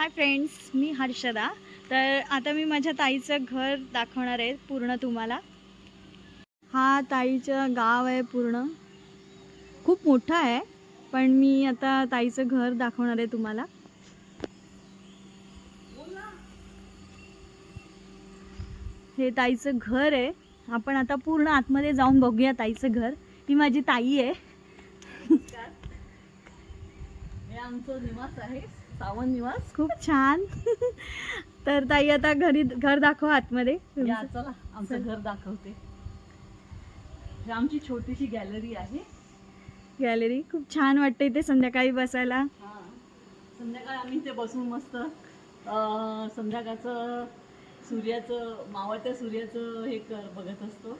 Hi friends मी हर्षदा. तर आता मी माझ्या ताईचं घर दाखवणार आहे पूर्ण तुम्हाला. हा ताईचं गाव आहे पूर्ण. खूप मोठं आहे पण मी आता ताईचं घर दाखवणार आहे तुम्हाला. हे ताईचं घर आहे. आपण आता पूर्ण आतमध्ये जाऊन बघूया ताईचं घर. ही माझी ताई आहे. आमचं निवास आहे सावंत निवास. खूप छान. तर ताई आता घरी घर दाखव आतमध्ये. या चला आमचं घर दाखवते. ही आमची छोटीशी गॅलरी आहे. गॅलरी खूप छान वाटते इथे संध्याकाळी बसायला. हा. संध्याकाळी आम्ही इथे बसून मस्त अं, संध्याकाळचं सूर्याचं मावळत्या सूर्याचं हे कर बघत असतो.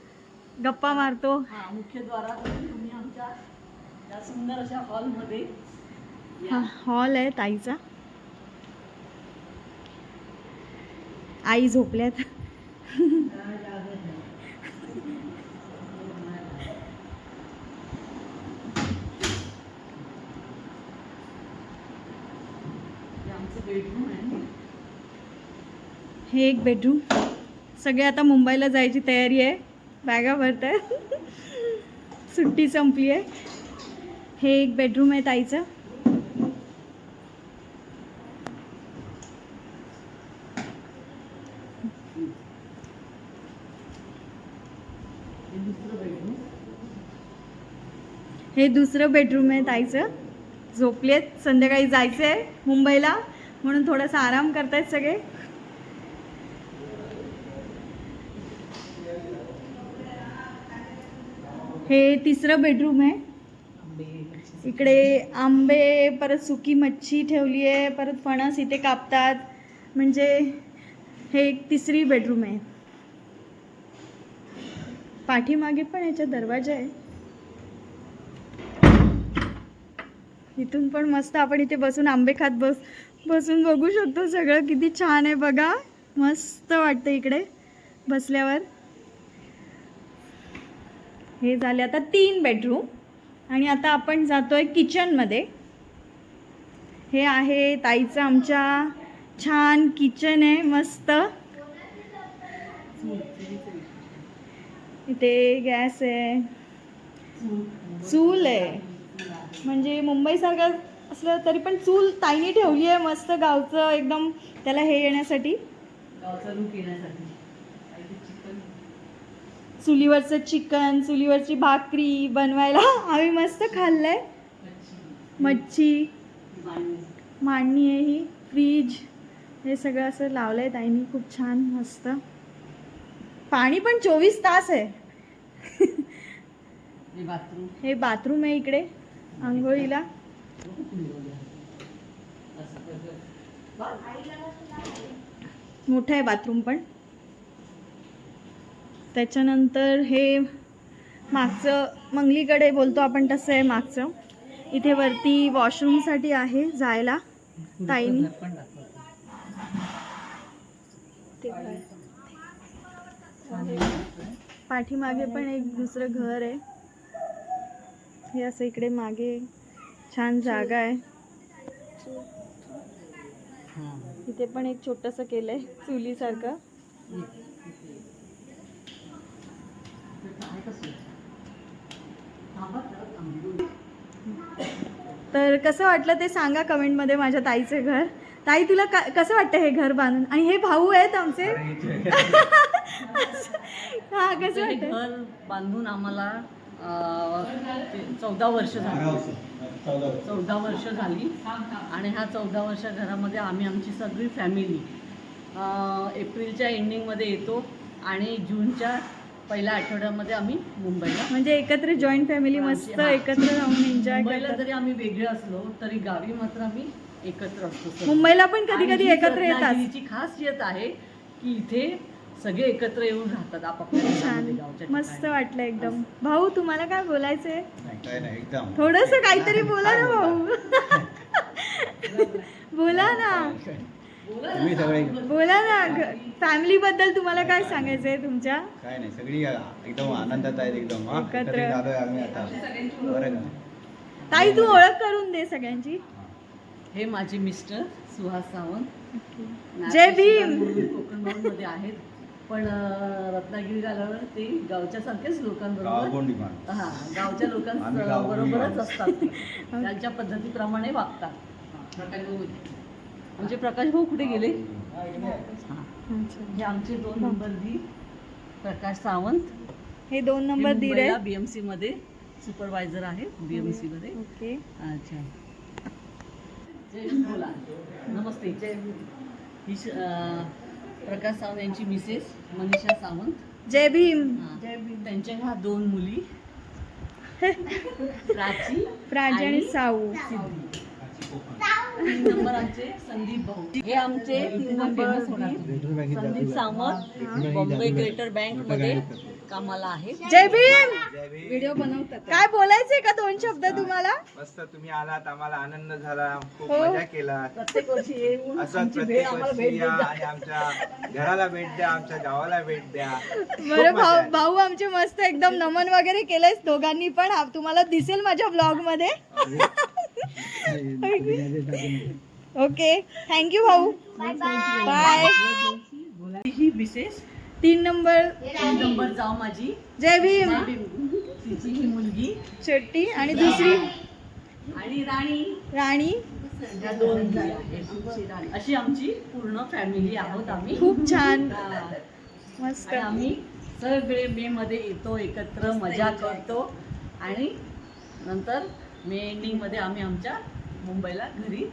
गप्पा मारतो. हा मुख्यद्वारातून तुम्ही आमच्या या सुंदर अशा हॉलमध्ये. हा हॉल आहे ताईचा. आई झोपल्यात. हे हे एक बेडरूम सगळे आता मुंबईला जायची तयारी आहे. बॅगा भरत आहे. सुट्टी संपली आहे. हे एक बेडरूम आहे ताईचं. हे दुसरं बेडरूम आहे ताईचं. झोपलेत संध्याकाळी जायचं आहे मुंबईला. म्हणून थोडासा आराम करतायत सगळे. हे तिसरं बेडरूम आहे. इकडे आंबे परत सुकी मच्छी ठेवली आहे. परत फणस इथे कापतात. म्हणजे हे एक तिसरी बेडरूम आहे. पाठीमागे पण याच्या दरवाजा आहे. इथून पण मस्त आपण इथे बसून आंबे खात बस बसून बघू शकतो सगळं. किती छान आहे बघा. मस्त वाटतं इकडे बसल्यावर. हे झाले आता तीन बेडरूम आणि आता आपण जातोय किचनमध्ये हे आहे ताईचं आमच्या छान किचन आहे मस्त. इथे गॅस आहे. चूल आहे. म्हणजे मुंबईसारखं असलं तरी पण चूल ताईने ठेवली आहे मस्त गावचं एकदम त्याला हे येण्यासाठी. चुलीवरचं चिकन चुलीवरची भाकरी बनवायला आम्ही मस्त खाल्लंय. मच्छी. मांडणी. आहे ही. फ्रीज. हे सगळं असं लावलं आहे ताईनी. खूप छान मस्त. पाणी पण चोवीस तास आहे. हे बाथरूम हे बाथरूम आहे इकडे. आंघोळीला. मोठं आहे बाथरूम पण. त्याच्यानंतर हे मागचं मंगलीकडे बोलतो आपण तसं आहे मागचं. इथे वरती वॉशरूमसाठी आहे जायला. ताईनी. पाठीमागे पण एक दुसरं घर आहे. हे असं इकडे मागे छान जागा आहे. इथे पण एक छोटंसं केलंय चुलीसारखं. तर कसं वाटलं ते सांगा कमेंटमध्ये माझ्या ताईचं घर. ताई तुला कसं वाटतं हे घर बांधून? आणि हे भाऊ आहेत आमचे? हा कसं वाटतं? घर बांधून आम्हाला चौदा वर्ष झाली. चौदा वर्ष. झाली. आणि ह्या चौदा वर्ष घरामध्ये आम्ही आमची सगळी फॅमिली एप्रिलच्या एंडिंगमध्ये येतो आणि जूनच्या पहिल्या आठवड्यामध्ये आम्ही मुंबईला. म्हणजे एकत्र जॉईंट फॅमिली मस्त हा. एकत्र राहून एन्जॉय मुंबईला करतात जरी आम्ही वेगळे असलो तरी गावी मात्र आम्ही एकत्र असतो. मुंबईला पण कधी कधी ही एकत्र येतात रत्नागिरीची खासियत आहे की इथे सगळे एकत्र येऊन राहतात आपापल्या छान. घरामध्ये, गावच्या मस्त. वाटलं एकदम. भाऊ तुम्हाला काय बोलायचंय? काय नाही एकदम. थोडस काहीतरी बोला ना भाऊ. बोला ना. तुम्ही सगळे. बोला ना. फॅमिली बद्दल तुम्हाला काय सांगायचंय तुमच्या? काय नाही सगळी एकदम आनंदात आहेत एकदम हा. एकत्र. एकत्रित आलोय आम्ही आता. बरं का? ताई तू ओळख करून दे सगळ्यांची. हे माझे मिस्टर सुहास सावंत. जय भीम! कोकणमध्ये आहेत. पण रत्नागिरी आल्यावर ते गावच्या सारखेच लोकांबरोबर हा गावच्या लोकांबरोबरच. असतात. त्यांच्या पद्धतीप्रमाणे वागतात. म्हणजे प्रकाश भाऊ कुठे गेले? हा. आमचे दोन नंबर दी प्रकाश सावंत. हे दोन नंबर आहे बीएमसी मध्ये सुपरवायझर आहेत बीएमसी मध्ये. ओके. अच्छा. जय बोला. नमस्ते. जय ही प्रकाश सावंत यांची मिसेस मनीषा सावंत. जय भीम. जय भीम. त्यांच्या ह्या दोन मुली. प्राची प्राची आणि साऊ. सिद्धी तीन नंबर आमचे संदीप भाऊ. हे आमचे तीन नंबर संदीप सावंत बॉम्बे ग्रेटर बँकमध्ये कामाला आहे. जय भीम! व्हिडिओ बनवतात. काय बोलायचंय का दोन शब्द तुम्हाला? मस्त तुम्ही आलात आम्हाला आनंद झाला खूप हो. मजा केला. प्रत्येक वर्षी येऊन असंच आमची भेट प्रत्येक आम्हाला वर्षी भेट या देत आणि आमच्या घराला भेट द्या आमच्या गावाला भेट द्या. बरं मजा भाऊ आली. भाऊ आमचे मस्त एकदम नमन वगैरे केलंय दोघांनी पण. हा- तुम्हाला दिसेल माझ्या ब्लॉगमध्ये ओके थँक्यू भाऊ. बाय ही विशेष तीन नंबर. तीन नंबर जाऊ माझी. जय भीम. तिची ही मुलगी. छोटी आणि दुसरी? आणि राणी. राणी. या दोन मुली आहेत. आमची राणी. अशी आमची पूर्ण फॅमिली आहोत आम्ही. खूप छान. हा. मस्त. आणि आम्ही सगळे मे मध्ये येतो एकत्र मजा करतो. आणि नंतर मे एंडिंगमध्ये आम्ही आमच्या मुंबईला घरी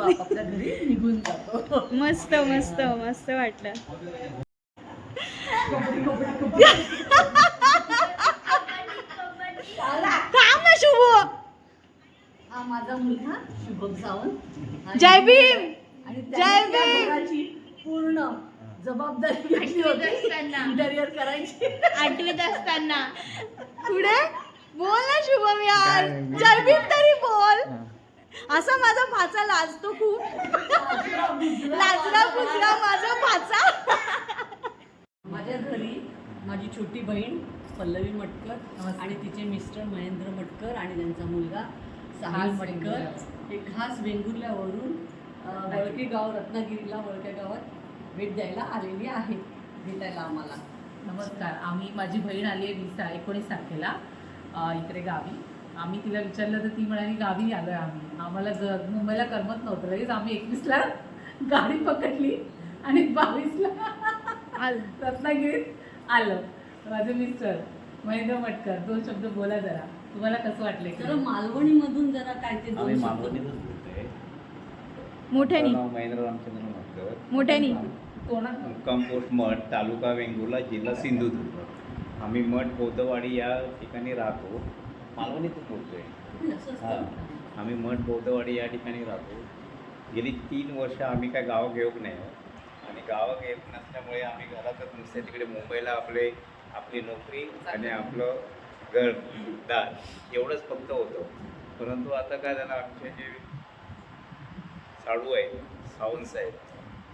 आपापल्या घरी निघून जातो. मस्त मस्त मस्त वाटलं. थांब ना शुभू. हा माझा मुलगा शुभम सावंत. जय भीम! आणि जय भीम! पूर्ण जबाबदारी घेतली होती. इंटेरियर करायची. आठवीत असताना. पुढे? बोल ना शुभम यार. जय भीम तरी बोल. असा माझा भाचा लाजतो खूप. लाजरा बुजरा माझा माझी छोटी बहीण पल्लवी मटकर आणि तिचे मिस्टर महेंद्र मटकर आणि त्यांचा मुलगा साहिल मटकर. हे खास वेंगुर्ल्यावरून वळके गाव रत्नागिरीला वळक्या गावात भेट द्यायला आलेली आहे भेटायला आम्हाला. नमस्कार. आम्ही माझी बहीण आली आहे वीस एकोणीस तारखेला इकडे गावी. आम्ही तिला विचारलं तर ती म्हणाली गावी आलो आहे आम्ही. आम्हाला ग मुंबईला करमत नव्हतं. लगेच आम्ही एकवीसला गाडी पकडली आणि बावीसला रत्नागिरीत आलं. माझे मिस्टर महेंद्र मटकर दोन शब्द बोला जरा. तुम्हाला कसं वाटलं तर इकडे? मालवणीमधून जरा काय ते आम्ही दोन शब्द? मालवणीतच बोलतोय. मोठ्यानी. नाव महेंद्र रामचंद्र मास्तर मोठ्यानी. कोणा? मुक्काम पोस्ट मठ तालुका वेंगुर्ला जिल्हा सिंधुदुर्ग. आम्ही मठ बौद्धवाडी या ठिकाणी राहतो. मालवणीतच बोलतोय. असं हां. आम्ही मठ बौद्धवाडी या ठिकाणी राहतो. गेली तीन वर्ष आम्ही काय गाव घेऊक नाही आणि गावं घेत नसल्यामुळे आम्ही घरातच नुसते तिकडे मुंबईला आपले आपली नोकरी आणि आपलं घर दार एवढंच फक्त होतं. परंतु आता काय झालं आमचे जे साडू आहेत सावंत साहेब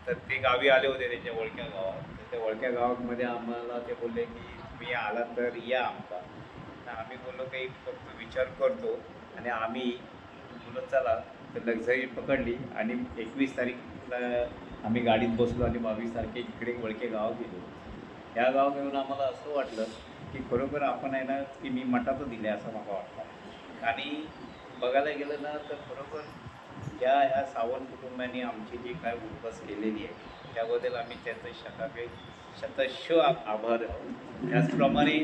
तर ते गावी आले होते त्यांच्या वळक्या गावात. तर त्या वळक्या गावामध्ये आम्हाला ते बोलले की तुम्ही आला तर या आमचा. तर आम्ही बोललो काही फक्त विचार करतो. आणि आम्ही बोलत चला. तर लक्झरी पकडली आणि एकवीस तारीखला आम्ही गाडीत बसलो आणि बावीस तारखे इकडे वळके गाव गेलो. ह्या गावात येऊन आम्हाला असं वाटलं की खरोखर आपण आहे ना की मी मठातच दिले असं मला वाटलं. आणि बघायला गेलं ना तर खरोखर या ह्या सावंत कुटुंबाने आमची जी काय उपवास केलेली आहे त्याबद्दल आम्ही त्याचं शताके शतश आभार. आहोत त्याचप्रमाणे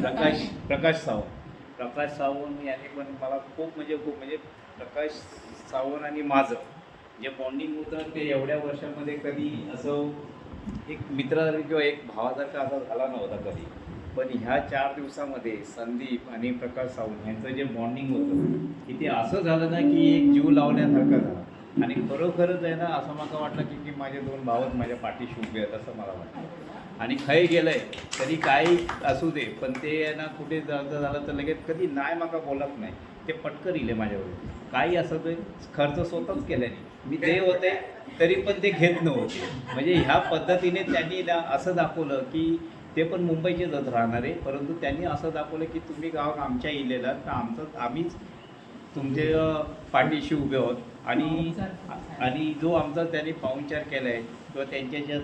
प्रकाश प्रकाश सावंत. प्रकाश सावंत यांनी पण मला खूप म्हणजे खूप म्हणजे प्रकाश सावंत आणि माझं जे बॉन्डिंग होतं ते एवढ्या वर्षामध्ये कधी असं एक मित्रासारखं किंवा एक भावासारखा असा झाला नव्हता कधी. पण ह्या चार दिवसामध्ये संदीप आणि प्रकाश सावंत यांचं जे बॉन्डिंग होतं की ते असं झालं ना की एक जीव लावण्यासारखा झाला. आणि खरोखरच आहे ना असं मला वाटलं की की माझे दोन भावच माझ्या पाठीशी उभे आहेत असं मला वाटतं आणि खय गेलंय तरी काही असू दे पण ते आहे ना कुठे जायचं झालं तर लगेच कधी नाही माका बोलत नाही. ते पटकन इले माझ्यावर काही असं ते खर्च स्वतःच केल्याने. मी ते होते तरी पण ते घेत नव्हते. म्हणजे ह्या पद्धतीने त्यांनी असं दाखवलं की ते पण मुंबईचेच राहणारे परंतु त्यांनी असं दाखवलं की तुम्ही गाव आमच्या इलेला तर आमचं आम्हीच तुमचे पाठीशी उभे आहोत. आणि आणि जो आमचा त्यांनी पाहुणचार केला आहे किंवा त्यांच्या ज्या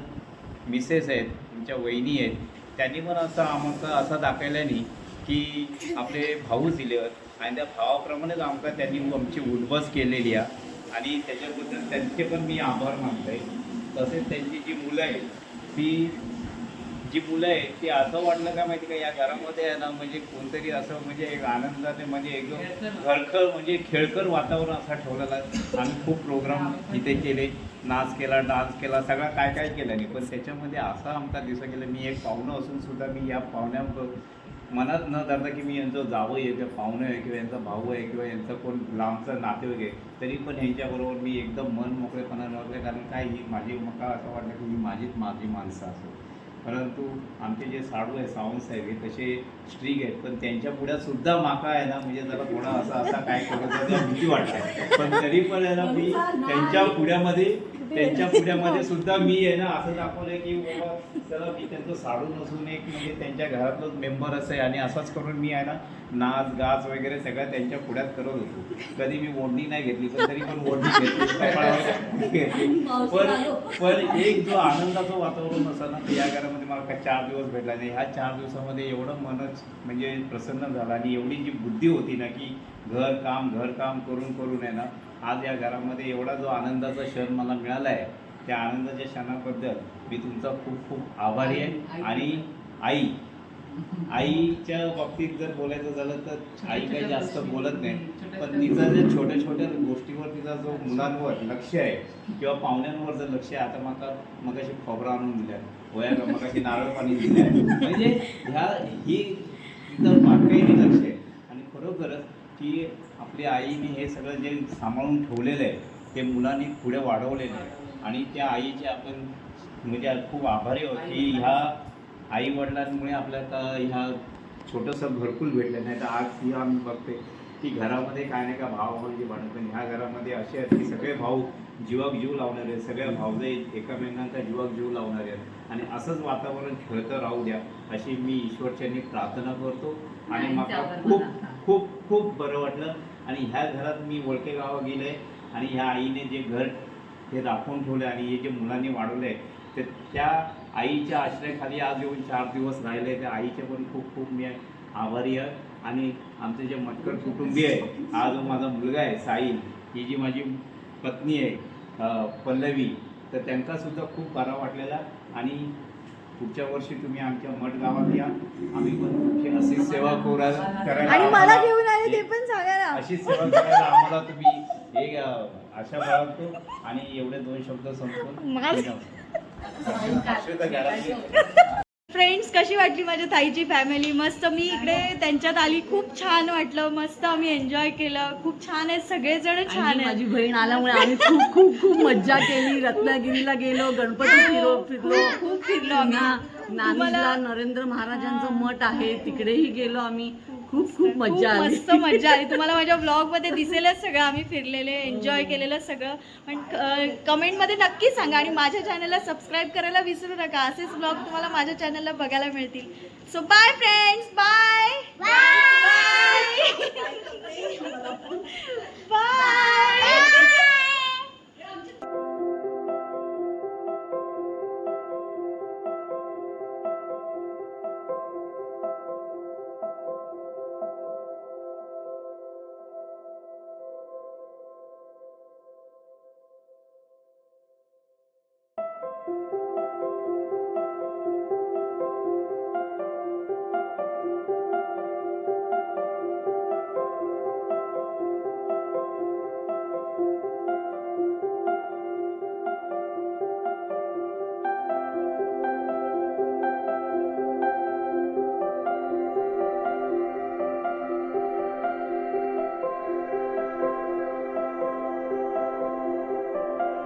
मिसेस आहेत तुमच्या वहिनी आहेत त्यांनी पण असं आमचं असं नाही की आपले भाऊ दिले आणि त्या भावाप्रमाणेच आमका त्यांनी आमची उठबस केलेली आहे. आणि त्याच्याबद्दल त्यांचे पण मी आभार मानतो आहे तसेच त्यांची जी मुलं आहेत ती जी मुलं आहेत ती असं वाटलं का माहिती का? या घरामध्ये आहे ना म्हणजे कोणतरी असं म्हणजे एक आनंदाने म्हणजे एकदम घरखर म्हणजे खेळकर वातावरण असा ठेवलेला आम्ही खूप प्रोग्राम इथे केले नाच केला डान्स केला सगळा काय काय केलं नाही. पण त्याच्यामध्ये असं आमचा दिवस गेलं. मी एक पाहुणं असून सुद्धा मी या पाहुण्या मनात न धरता की मी यांचं जावं आहे किंवा पाहुणं आहे किंवा यांचा भाऊ आहे किंवा यांचं कोण लांबचं नातेवाईक आहे तरी पण ह्यांच्याबरोबर मी एकदम मन मोकळेपणाने वागले कारण काय ही माझी मका असं वाटलं की ही माझीच माझी माणसं असो परंतु आमचे जे साडू आहे सावंत साहेब हे तसे स्ट्रिक आहेत. पण त्यांच्या पुढ्यात सुद्धा माका आहे ना म्हणजे जरा थोडा असा असा काय करत भीती वाटते. पण तरी पण आहे ना मी त्यांच्या पुढ्यामध्ये त्यांच्या पुढ्यामध्ये सुद्धा मी आहे ना असं दाखवलंय की बाबा चला मी त्यांचं साडू नसून एक म्हणजे त्यांच्या घरातलंच मेंबर असं आहे आणि असंच करून मी आहे ना नाच गाच वगैरे सगळं त्यांच्या पुढ्यात करत होतो. कधी मी ओढणी नाही घेतली पण तरी पण ओढणी घेतली पण पण एक जो आनंदाचं वातावरण असं ना या घरामध्ये मला चार दिवस भेटला नाही. ह्या चार दिवसामध्ये एवढं मनच म्हणजे प्रसन्न झालं आणि एवढी जी बुद्धी होती ना की घर काम घर काम करून करून आहे ना आज या घरामध्ये एवढा जो आनंदाचा क्षण मला मिळाला आहे त्या आनंदाच्या क्षणाबद्दल मी तुमचा खूप खूप आभारी आहे. आणि आई आईच्या बाबतीत जर बोलायचं झालं तर आई काही जास्त बोलत नाही. पण तिचा जे छोट्या छोट्या गोष्टीवर तिचा जो मुलांवर लक्ष आहे किंवा पाहुण्यांवर जर लक्ष आहे आता मका मगाशी खोबरा आणून दिल्या. वया मगाशी नारळ पाणी दिलंय. म्हणजे ह्या ही तिथं बारकाईने लक्ष आहे. आणि खरोखरच की आपल्या आईने हे सगळं जे सांभाळून ठेवलेलं आहे ते मुलांनी पुढे वाढवलेलं आहे. आणि त्या आईचे आपण म्हणजे खूप आभारी आहोत की ह्या आई वडिलांमुळे आपल्याला ह्या छोटंसं घरकुल भेटलं. नाही तर आज ही आम्ही बघतोय की घरामध्ये काय नाही का भाव म्हणजे भांडण पण ह्या घरामध्ये असे आहेत की सगळे भाऊ जीवाक जीव लावणारे आहेत सगळ्या भावजे एकमेकांचा जीवाक जीव लावणारे. आहेत आणि असंच वातावरण खेळतं राहू द्या अशी मी ईश्वरच्यांनी प्रार्थना करतो. आणि मला खूप खूप खूप बरं वाटलं. आणि ह्या घरात मी वळके गावा गेले आणि ह्या आईने जे घर हे राखून ठेवलं आणि हे जे मुलांनी वाढवले तर त्या आईच्या आश्रयाखाली आज येऊन चार दिवस राहिले त्या आईचे पण खूप खूप मी आभारी आहे. आणि आमचे जे मटकर कुटुंबीय आहे हा जो माझा मुलगा आहे साईल ही जी माझी पत्नी आहे पल्लवी तर त्यांना सुद्धा खूप बरा वाटलेला आणि पुढच्या वर्षी तुम्ही आमच्या मठ गावात या. आम्ही पण तुमची अशी सेवा कोरा करायला आणि मला आम्हाला- घेऊन आले ते पण सांगा ना अशी सेवा करायला आम्हाला तुम्ही एक अ, आशा बाळगतो आणि एवढे दोन शब्द संपून फ्रेंड्स कशी वाटली माझ्या ताईची फॅमिली मस्त मी इकडे त्यांच्यात आली. खूप छान वाटलं. मस्त आम्ही एन्जॉय केलं. खूप छान आहेत सगळेजण छान आहेत. माझी बहीण आल्यामुळे आम्ही खूप खूप खूप मज्जा केली. रत्नागिरीला गेलो गणपती फिरो फिरलो. खूप फिरलो आम्ही. नरेंद्र महाराजांचं मठ आहे. तिकडेही गेलो आम्ही. खूप खूप खूप आली. मस्त मज्जा आली. तुम्हाला माझ्या ब्लॉगमध्ये दिसेलच सगळं. आम्ही फिरलेले एन्जॉय केलेलं सगळं. पण कमेंटमध्ये नक्की सांगा आणि माझ्या चॅनलला सबस्क्राईब करायला विसरू नका. असेच ब्लॉग तुम्हाला माझ्या चॅनलला बघायला मिळतील. So bye friends bye